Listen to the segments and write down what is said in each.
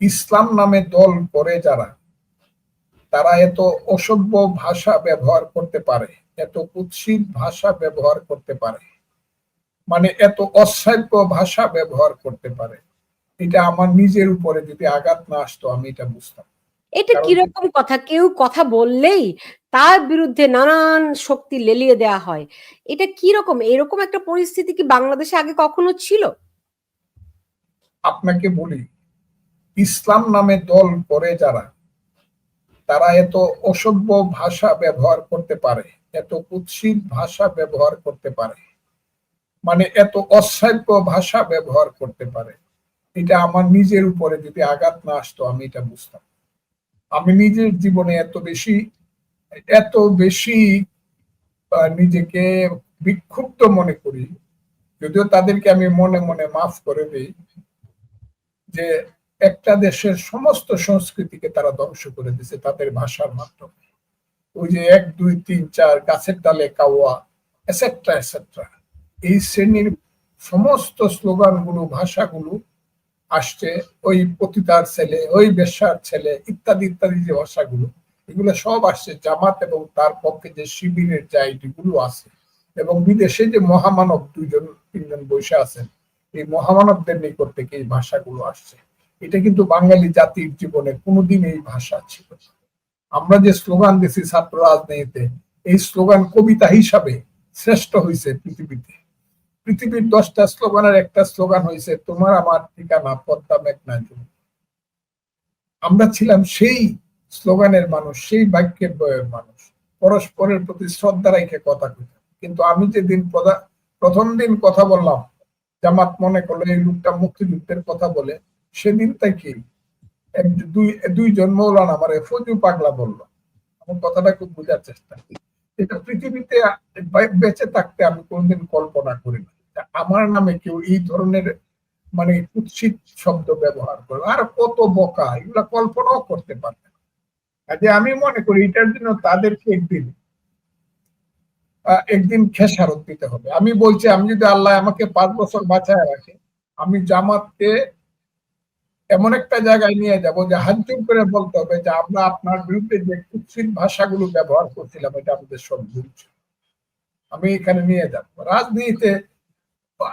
ইসলাম নামে দল করে যারা তারা এত অসভ্য ভাষা ব্যবহার করতে পারে এত কুৎসিত ভাষা ব্যবহার করতে পারে মানে এত অশ্রাব্য ভাষা ব্যবহার করতে পারে এটা আমার নিজের উপরে যদি আঘাত না আসতো আমি এটা বুঝতাম। এটা কীরকম কথা? কেউ কথা বললেই তার বিরুদ্ধে নানান শক্তি লেলিয়ে দেওয়া হয়। এটা কি রকম এরকম একটা পরিস্থিতি কি বাংলাদেশে আগে কখনো ছিল? আপনাকে বলি ইসলাম নামে দল করে যারা, তারা এত অসভ্য ভাষা ব্যবহার করতে পারে, এত কুৎসিত ভাষা ব্যবহার করতে পারে মানে এত অশ্রাব্য ভাষা ব্যবহার করতে পারে, এটা আমার নিজের উপরে যদি আঘাত না আসতো, আমি এটা বুঝতাম। আমি নিজের জীবনে এত বেশি এত বেশি নিজেকে বিক্ষুব্ধ মনে করি, যদিও তাদেরকে আমি মনে মনে মাফ করে দিই, যে একটা দেশের সমস্ত সংস্কৃতিকে তারা ধ্বংস করে দিছে তাদের ভাষার মাধ্যমে। ওই যে এক, দুই, তিন, চার, গাছের ডালে কাওয়া এসেট্রা এসেট্রা এই শ্রেণির সমস্ত স্লোগানগুলো, ভাষাগুলো আসছে ওই পতিতার ছেলে, ওই বেশার ছেলে, ইত্যাদি ইত্যাদি যে ভাষাগুলো, এগুলো সব আসছে জামাত এবং তার পক্ষে যে শিবিরের জায়গাগুলো আছে। এবং বিদেশে যে মহামানব দুইজন, তিনজন বসে আছেন, এই মহামানবদের নিকট থেকে এই ভাষাগুলো আসছে। এটা কিন্তু বাঙালি জাতির জীবনে কোনোদিন এই ভাষা ছিল আমরা যে স্লোগান দিছি ছাত্র রাজনীতিতে, এই স্লোগান কবিতা হিসাবে শ্রেষ্ঠ হয়েছে পৃথিবীতে। পৃথিবীর দশটা স্লোগানের একটা স্লোগান হয়েছে তোমার আমার ঠিকানা পদ্মা মেঘনা জল আমরা ছিলাম সেই স্লোগানের মানুষ, সেই বাক্যের বয়ের মানুষ। পরস্পরের প্রতি শ্রদ্ধা রেখে কথা কইতাম। কিন্তু আমি যেদিন প্রধা- প্রথম দিন কথা বললাম, জামাত মনে করল এই লোকটা মুক্তিযুদ্ধের কথা বলে সেদিন থেকে দুই দুইজন মৌলানা আমার ফজু পাগলা বলল। আমার কথাটা খুব বোঝার চেষ্টা। এটা পৃথিবীতে বেঁচে থাকতে আমি কোনদিন কল্পনা করি না। আমার নামে কেউ এই ধরনের মানে কুৎসিত শব্দ ব্যবহার করে, আর কত বোকা, এগুলা কল্পনাও করতে পারবে না। কাজে আমি মনে করি এটার জন্য তাদেরকে একদিন একদিন খেসারত দিতে হবে। আমি বলছি, আমি যদি আল্লাহ আমাকে পাঁচ বছর বাঁচায় রাখে, আমি জামাতকে এমন একটা জায়গায় নিয়ে যাব যে হাজুম করে বলতে হবে যে আমরা আপনার বিরুদ্ধে যে কুৎসিত ভাষাগুলো ব্যবহার করছিলাম এটা আমাদের সব ভুল ছিল। আমি এখানে নিয়ে যাব রাজনীতিতে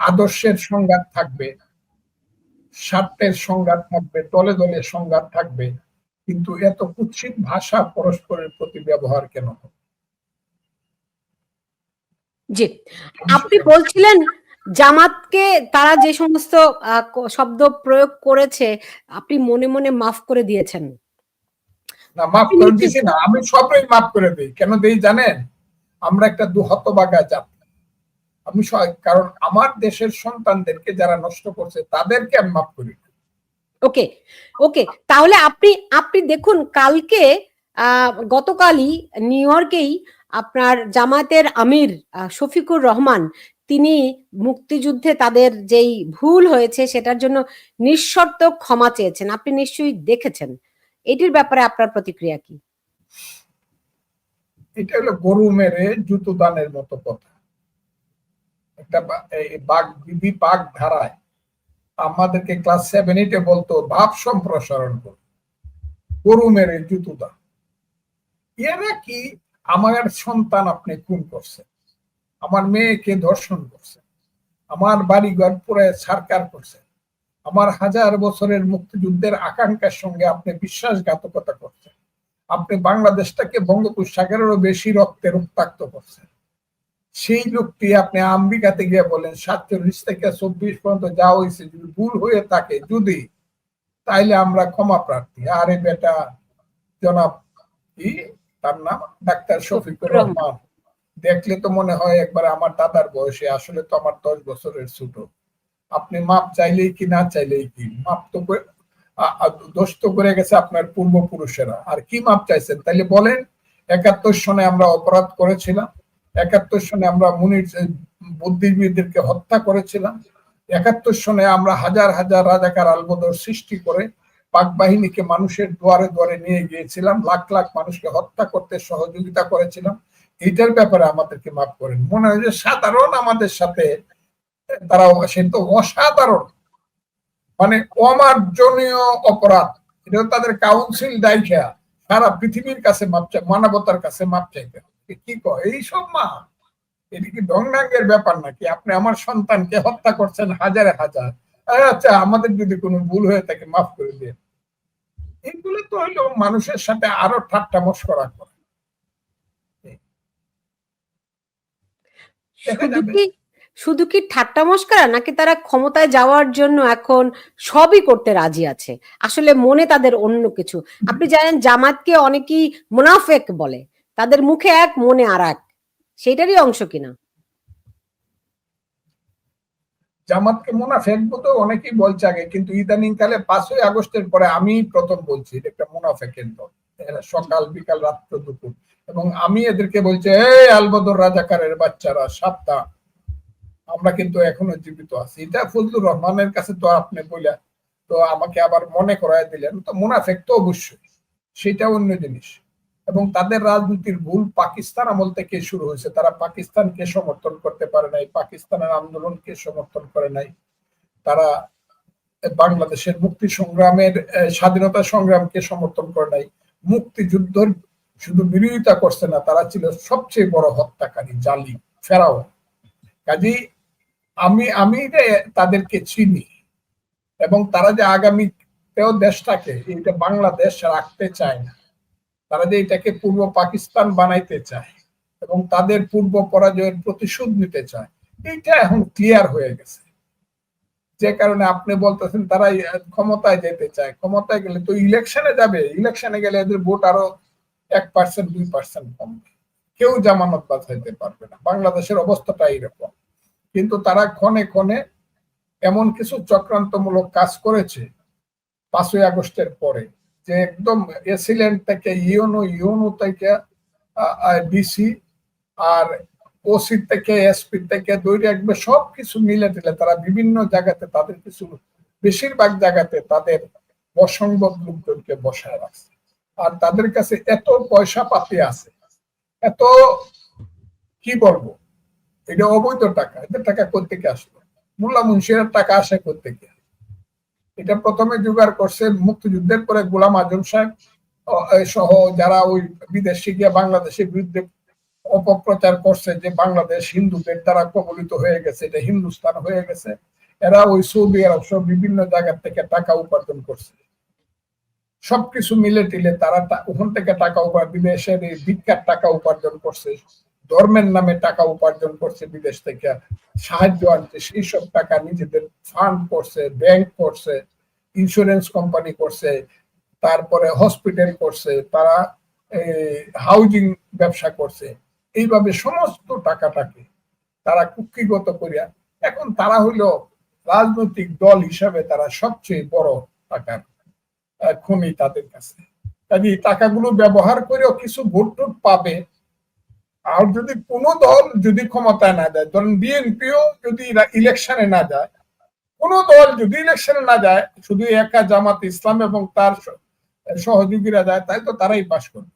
আদর্শের সংঘাত থাকবে স্বার্থের সংঘাত থাকবে দলে দলে সংঘাত থাকবে কিন্তু এত কুৎসিত ভাষা পরস্পরের প্রতি ব্যবহার কেন হবে? জি আপনি বলছিলেন জামাতকে তারা যে সমস্ত শব্দ প্রয়োগ করেছে আপনি মনে মনে মাফ করে দিয়েছেন। না মাফ করে দিছি না আমি সবই মাফ করে দিই। কেন দিই জানেন? আমরা একটা দুহতবাগা জাতি। আমি কারণ আমার দেশের সন্তানদেরকে যারা নষ্ট করছে তাদেরকে আমি মাফ করি। ওকে ওকে তাহলে আপনি আপনি দেখুন কালকে আহ, গতকালই নিউ ইয়র্কেই আপনার জামাতের আমির শফিকুর রহমান তিনি মুক্তিযুদ্ধে তাদের যেই ভুল হয়েছে সেটার জন্য নিঃশর্ত ক্ষমা চেয়েছেন। আপনি নিশ্চয়ই দেখেছেন। এটির ব্যাপারে আপনার প্রতিক্রিয়া কি? এটা হলো গরু মেরে জুতো দানের মতো কথা। একটা বাঘ বিধি বাঘ ধারায় আমাদেরকে ক্লাস সেভেন এইটে বলতো, ভাব সম্প্রসারণ করো। গরু মেরে জুতো দান এরা কি? আমার সন্তান আপনি খুন করছেন। আমার মেয়েকে ধর্ষণ করছেন আমার বাড়িঘর পুরো সারকার করছেন আমার হাজার বছরের মুক্তিযুদ্ধের আকাঙ্ক্ষার সঙ্গে আপনি বিশ্বাসঘাতকতা করছেন। আপনি বাংলাদেশটাকে বঙ্গোপসাগরেরও বেশি রক্তে রক্তাক্ত করছেন। সেই লোকটি আপনি আমেরিকাতে গিয়ে বলেন, সাতচল্লিশ থেকে চব্বিশ পর্যন্ত যা হয়েছে, যদি ভুল হয়ে থাকে যদি, তাইলে আমরা ক্ষমা প্রার্থী। আরে বেটা, জনাব, কি? তার নাম ডাক্তার শফিকুর রহমান। দেখলে তো মনে হয় একবার আমার দাদার বয়সে, আসলে তো আমার দশ বছরের ছোট। আপনি মাপ চাইলেই কি, না চাইলেই কি? মাপ তো দোষ তো করে গেছে আপনার পূর্বপুরুষেরা। আর কি মাপ চাইছেন? তাইলে বলেন, একাত্তর সনে আমরা অপরাধ করেছিলাম, একাত্তর সনে আমরা মুনির বুদ্ধিজীবীদেরকে হত্যা করেছিলাম, একাত্তর সনে আমরা হাজার হাজার রাজাকার আলবদর সৃষ্টি করে পাক বাহিনীকে মানুষের দুয়ারে দুয়ারে নিয়ে গিয়েছিলাম, লাখ লাখ মানুষকে হত্যা করতে সহযোগিতা করেছিলাম। এইটার ব্যাপারে আমাদেরকে মাফ করেন। মনে হয় যে সাধারণ আমাদের সাথে তারা সে তো, অসাধারণ। মানে অমার্জনীয় অপরাধ। এটা তাদের কাউন্সিল দায়িকা সারা পৃথিবীর কাছে মানবতার কাছে মাপ চাইতে কি কয়? এইসব মা? এটা কি ডংনাঙ্গের ব্যাপার নাকি? আপনি আমার সন্তানকে হত্যা করছেন হাজারে হাজার। আচ্ছা আমাদের যদি কোনো ভুল হয়ে থাকে, মাফ করে দিয়ে এগুলো তো হইল মানুষের সাথে আরও ঠাট্টা মস্করা করে। শুধু কি শুধু কি ঠাট্টা মস্করা? নাকি তারা ক্ষমতায় যাওয়ার জন্য এখন সবই করতে রাজি আছে? আসলে মনে তাদের অন্য কিছু। আপনি জানেন জামাতকে অনেকেই মুনাফেক বলে। তাদের মুখে এক মনে আর এক। সেটারই অংশ কিনা? জামাতকে মুনাফেক তো অনেকেই বলছে আগে কিন্তু ইদানিং কালে পাঁচই আগস্টের পরে আমি প্রথম বলছি এটা একটা মুনাফেকের দল। সকাল বিকাল রাত্র দুপুর। এবং আমি এদেরকে বলছি, এই আলবদর রাজাকারের বাচ্চারা সাতটা আমরা কিন্তু এখনও জীবিত আছি। এটা ফজলুর রহমানের কাছে তো আপনি বলে তো আমাকে আবার মনে করায় দিলেন। তো মুনাফেক তো অবশ্যই, সেটা অন্য জিনিস। এবং তাদের রাজনীতির ভুল পাকিস্তান আমল থেকে শুরু হয়েছে। তারা পাকিস্তানকে সমর্থন করতে পারে নাই, পাকিস্তানের আন্দোলনকে সমর্থন করে নাই। তারা বাংলাদেশের মুক্তি সংগ্রামের স্বাধীনতা সংগ্রামকে সমর্থন করে নাই। মুক্তিযুদ্ধের শুধু বিরোধিতা করছে না, তারা ছিল সবচেয়ে বড় হত্যাকারী, জালি ফেরাও কাজেই আমি আমি তাদেরকে চিনি এবং তারা যে আগামীতেও দেশটাকে এটা বাংলাদেশ রাখতে চায় না, তারা যে এটাকে পূর্ব পাকিস্তান বানাইতে চায় এবং তাদের পূর্ব পরাজয়ের প্রতিশোধ নিতে চায়, এইটা এখন ক্লিয়ার হয়ে গেছে। যে কারণে আপনি বলতেছেন তারা ক্ষমতায় যেতে চায়। ক্ষমতায় গেলে তো ইলেকশনে যাবে। ইলেকশনে গেলে এদের ভোট আরও এক পার্সেন্ট দুই পার্সেন্ট কমবে কেউ জামানত বাঁচাইতে পারবে না। বাংলাদেশের অবস্থাটা এইরকম কিন্তু তারা ক্ষণে ক্ষণে এমন কিছু চক্রান্তমূলক কাজ করেছে পাঁচই আগস্টের পরে, যে একদম এসিলেন্ট থেকে, ইউনো ইউনো থেকে ডিসি আর ওসি থেকে, এসপি থেকে দৈরি রাখবে সব কিছু মিলে দিলে তারা বিভিন্ন জায়গাতে তাদের কিছু, বেশিরভাগ জায়গাতে তাদের অসংবাদ লোকজনকে বসায় রাখছে। আর তাদের কাছে এত পয়সা পাতি আছে, এত কি বলব? এটা অবৈধ টাকা, এদের টাকা কোথেকে আসলো? মোল্লা মুন্সিরের টাকা আসে কোথেকে এটা প্রথমে জোগাড় করছে মুক্তিযুদ্ধের পরে গোলাম আজম সাহেব সহ যারা ওই বিদেশে গিয়ে বাংলাদেশের বিরুদ্ধে অপপ্রচার করছে যে বাংলাদেশ হিন্দুদের দ্বারা কবলিত হয়ে গেছে, এটা হিন্দুস্তান হয়ে গেছে, এরা ওই সৌদি আরব সহ বিভিন্ন জায়গা থেকে টাকা উপার্জন করছে। সবকিছু মিলে টিলে তারা ওখান থেকে টাকা উপার্জন বিদেশের এই ভিক্ষার টাকা উপার্জন করছে, ধর্মের নামে টাকা উপার্জন করছে বিদেশ থেকে, সাহায্য আনছে সেই সব টাকা নিজেদের ফান্ড করছে ব্যাংক করছে ইন্স্যুরেন্স কোম্পানি করছে, তারপরে হসপিটাল করছে, তারা হাউজিং ব্যবসা করছে। এইভাবে সমস্ত টাকাটাকে তারা কুক্ষিগত করিয়া এখন তারা হইল রাজনৈতিক দল হিসাবে তারা সবচেয়ে বড় টাকার খনি তাদের কাছে। কাজে টাকাগুলো ব্যবহার করেও কিছু ভোট টোট পাবে। আর যদি কোনো দল যদি ক্ষমতায় না যায়, ধরেন বিএনপিও যদি ইলেকশনে না যায়, কোন দল যদি ইলেকশনে না যায়, শুধু একা জামাত ইসলাম এবং তার সহযোগীরা যায় তাই তো তারাই পাশ করবে।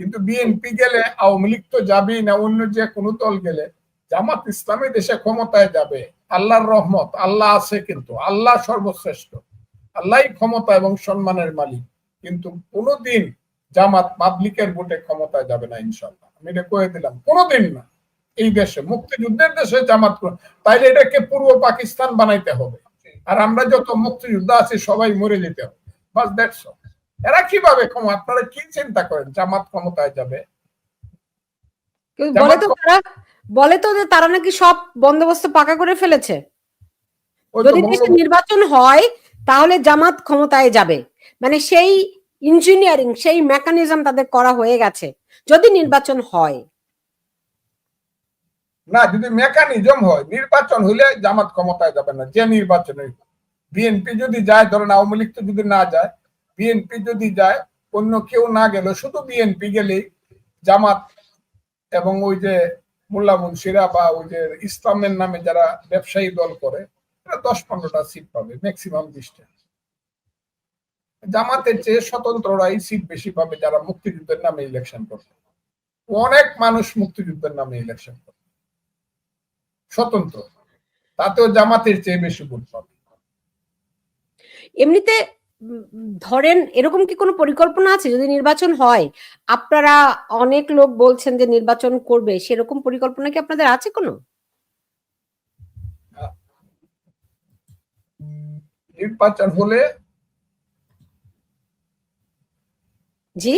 কিন্তু বিএনপি গেলে, আওয়ামী লীগ তো যাবেই না, অন্য যে কোনো দল গেলে, জামাত ইসলামী দেশে ক্ষমতায় যাবে। আল্লাহর রহমত, আল্লাহ আছে কিন্তু, আল্লাহ সর্বশ্রেষ্ঠ। আল্লাহই ক্ষমতা এবং সম্মানের মালিক। কিন্তু কোনোদিন জামাত পাবলিকের ভোটে ক্ষমতায় যাবে না ইনশাল্লাহ আমি এটা কয়ে দিলাম কোনোদিন না। এই দেশে মুক্তিযুদ্ধের দেশে জামাত তাইলে এটাকে পূর্ব পাকিস্তান বানাইতে হবে। আর আমরা যত মুক্তিযোদ্ধা আছি সবাই মরে যেতে হবে। বাস দ্যাটস এরা কীভাবে ক্ষমা আপনারা কি চিন্তা করেন জামাত ক্ষমতায় যাবে? বলে তো তারা বলে তো যে তারা নাকি সব বন্দোবস্ত পাকা করে ফেলেছে। যদি নির্বাচন হয় তাহলে জামাত ক্ষমতায় যাবে। মানে সেই ইঞ্জিনিয়ারিং সেই মেকানিজম তাদের করা হয়ে গেছে, যদি নির্বাচন হয়। না, যদি মেকানিজম হয়, নির্বাচন হইলে জামাত ক্ষমতায় যাবে না, যে নির্বাচন। বিএনপি যদি যায়, ধরেন আওয়ামী লীগ তো যদি না যায় বিএনপি যদি যায়, অন্য কেউ না গেল, শুধু বিএনপি গেলেই জামাত এবং ওই যে মোল্লা মুন্সিরা বা ওই যে ইসলামের নামে যারা ব্যবসায়ী দল করে দশ পনেরোটা সিট পাবে ম্যাক্সিমাম বিশটা। জামাতের চেয়ে স্বতন্ত্ররাই সিট বেশি পাবে যারা মুক্তিযুদ্ধের নামে ইলেকশন করবে। অনেক মানুষ মুক্তিযুদ্ধের নামে ইলেকশন করে স্বতন্ত্র। তাতেও জামাতের চেয়ে বেশি ভোট পাবে। এমনিতে ধরেন এরকম কি কোনো পরিকল্পনা আছে? যদি নির্বাচন হয়, আপনারা অনেক লোক বলছেন যে নির্বাচন করবে, সেরকম পরিকল্পনা কি আপনাদের আছে কোনো? নির্বাচন হলে জি?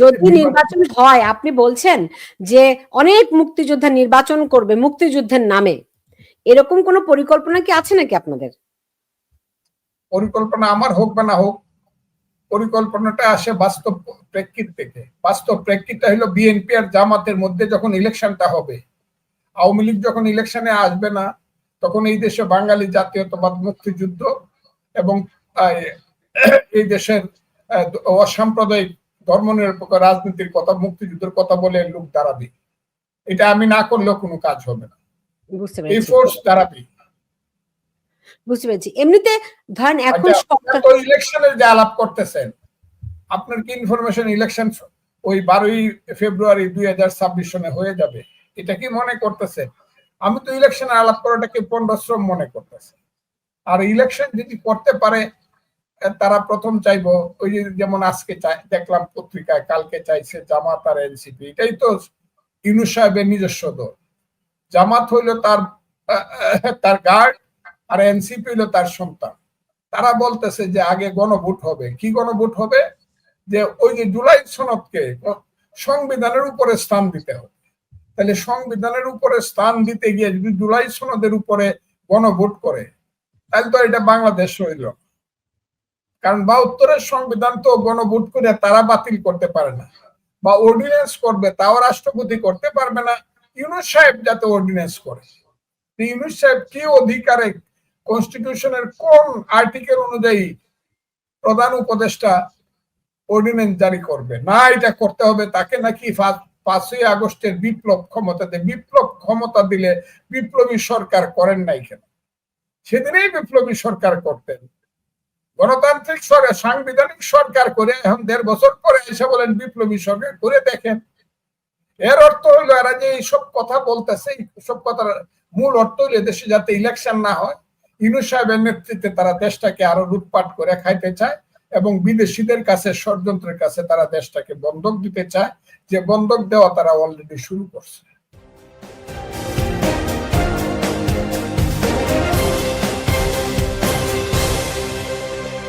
যদি নির্বাচন হয় আপনি বলছেন যে অনেক মুক্তিযোদ্ধা নির্বাচন করবে মুক্তিযুদ্ধের নামে। এরকম কোনো পরিকল্পনা কি আছে নাকি আপনাদের? পরিকল্পনা আমার হোক বা না হোক পরিকল্পনাটা আসে বাস্তব প্রেক্ষিত থেকে। বাস্তব প্রেক্ষিতটা হলো বিএনপি আর জামাতের মধ্যে যখন ইলেকশনটা হবে আওয়ামী লীগ যখন ইলেকশনে আসবে না তখন এই দেশে বাঙালি জাতীয়তাবাদ মুক্তিযুদ্ধ এবং এই দেশের অসাম্প্রদায়িক ধর্মনিরপেক্ষ রাজনীতির কথা মুক্তিযুদ্ধের কথা বলে লোক দাঁড়াবে। এটা আমি না করলেও কোনো কাজ হবে না। এই ফোর্স দাঁড়াবে। বুঝতে পেরেছি। এমনিতে ধরেন এখন আচ্ছা, তো ইলেকশনের যে আলাপ করতেছেন আপনার কি ইনফরমেশন ইলেকশন ওই বারোই ফেব্রুয়ারি দুই হাজার ছাব্বিশ সনে হয়ে যাবে? এটা কি মনে করতেছেন? আমি তো ইলেকশনের আলাপ করাটাকে পণ্ডশ্রম মনে করতেছি। আর ইলেকশন যদি করতে পারে তারা প্রথম চাইব, ওই যেমন আজকে দেখলাম পত্রিকায়, কালকে চাইছে জামাত আর এনসিপি এটাই তো ইউনুস সাহেবের নিজস্ব দল। জামাত হইল তার তার গার্ড আর এনসিপি হইল তার সন্তান। তারা বলতেছে যে আগে গণভোট হবে। কি গণভোট হবে? যে ওই যে জুলাই সনদকে, সংবিধানের উপরে স্থান দিতে হবে। তাহলে সংবিধানের উপরে স্থান দিতে গিয়ে যদি জুলাই সনদের উপরে গণভোট করে, তাহলে তো এটা বাংলাদেশ হইল না। কারণ বাহাত্তরের সংবিধান তো গণভোট করে তারা বাতিল করতে পারে না, বা অর্ডিন্যান্স করবে তাও রাষ্ট্রপতি করতে পারবে না ইউনুস সাহেব যাতে অর্ডিন্যান্স করে ইউনুস সাহেব কি অধিকারে কনস্টিটিউশনের কোন আর্টিকেল অনুযায়ী প্রধান উপদেষ্টা অর্ডিনেন্স জারি করবে না এটা করতে হবে, তাকে নাকি পাঁচই আগস্টের বিপ্লব ক্ষমতা দেয় বিপ্লব ক্ষমতা দিলে বিপ্লবী সরকার করেন নাই কেন? সেদিনেই বিপ্লবী সরকার করতেন। গণতান্ত্রিক সরকার সাংবিধানিক সরকার করে এখন দেড় বছর পরে এসে বলেন বিপ্লবী সরকার করে দেখেন। এর অর্থ হইল এরা যে এইসব কথা বলতেছে সব কথার মূল অর্থ হইল দেশে যাতে ইলেকশন না হয়, ইনু সাহেবের নেতৃত্বে তারা দেশটাকে আরও লুটপাট করে খাইতে চায়। এবং বিদেশিদের কাছে, ষড়যন্ত্রের কাছে তারা দেশটাকে বন্ধক দিতে চায়। যে বন্ধক দেওয়া তারা অলরেডি শুরু করছে।